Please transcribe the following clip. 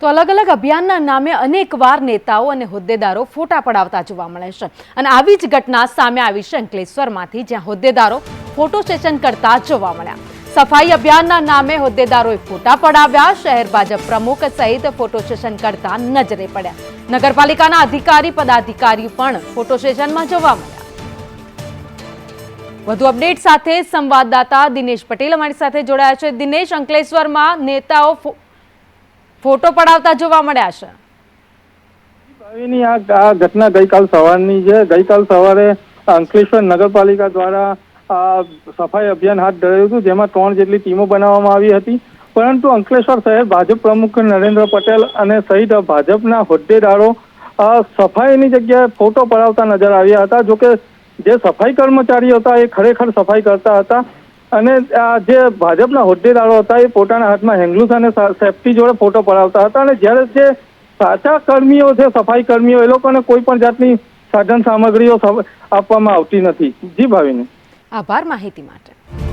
તો અલગ અલગ અભિયાનના નામે અનેકવાર નેતાઓ અને હોદ્દેદારો ફોટા પડાવતા જોવા મળે છે. અને આવી જ ઘટના સામે આવી છે અંકલેશ્વરમાંથી, જ્યાં હોદ્દેદારો ફોટો સેશન કરતા જોવા મળ્યા. સફાઈ અભિયાનના નામે હોદ્દેદારોએ ફોટા પડાવ્યા, શહેર ભાજપ પ્રમુખ સહિત ફોટો સેશન કરતા નજરે પડ્યા. નગરપાલિકાના અધિકારી, પદાધિકારીઓ પણ ફોટો સેશનમાં જોવા મળ્યા. વધુ અપડેટ સાથે સંવાદદાતા દિનેશ પટેલ અમારી સાથે જોડાયા છે. દિનેશ, અંકલેશ્વરમાં નેતાઓ ફોટો પડાવતા જોવા મળ્યા છે. ભાવિની આ ઘટના ગઈકાલ સવારની છે. ગઈકાલ સવારે અંકલેશ્વર નગરપાલિકા દ્વારા સફાઈ અભિયાન હાથ ધરાયું હતું, જેમાં ત્રણ જેટલી ટીમો બનાવવામાં આવી હતી. પરંતુ અંકલેશ્વર શહેર ભાજપ પ્રમુખ નરેન્દ્ર પટેલ અને સહિત ભાજપના હોદ્દેદારો સફાઈની જગ્યાએ ફોટો પડાવતા નજર આવ્યા હતા. જોકે જે સફાઈ કર્મચારીઓ હતા, એ ખરેખર સફાઈ કરતા હતા. અને આ જે ભાજપના હોદ્દેદારો હતા એ પોતાના હાથમાં હેન્ડગ્લુઝ અને સેફટી જોડે ફોટો પડાવતા હતા અને જ્યારે જે સાચા કર્મીઓ છે, સફાઈ કર્મીઓ, એ લોકોને કોઈ પણ જાતની સાધન સામગ્રીઓ આપવામાં આવતી નથી. જી ભાવિની. આભાર માહિતી માટે.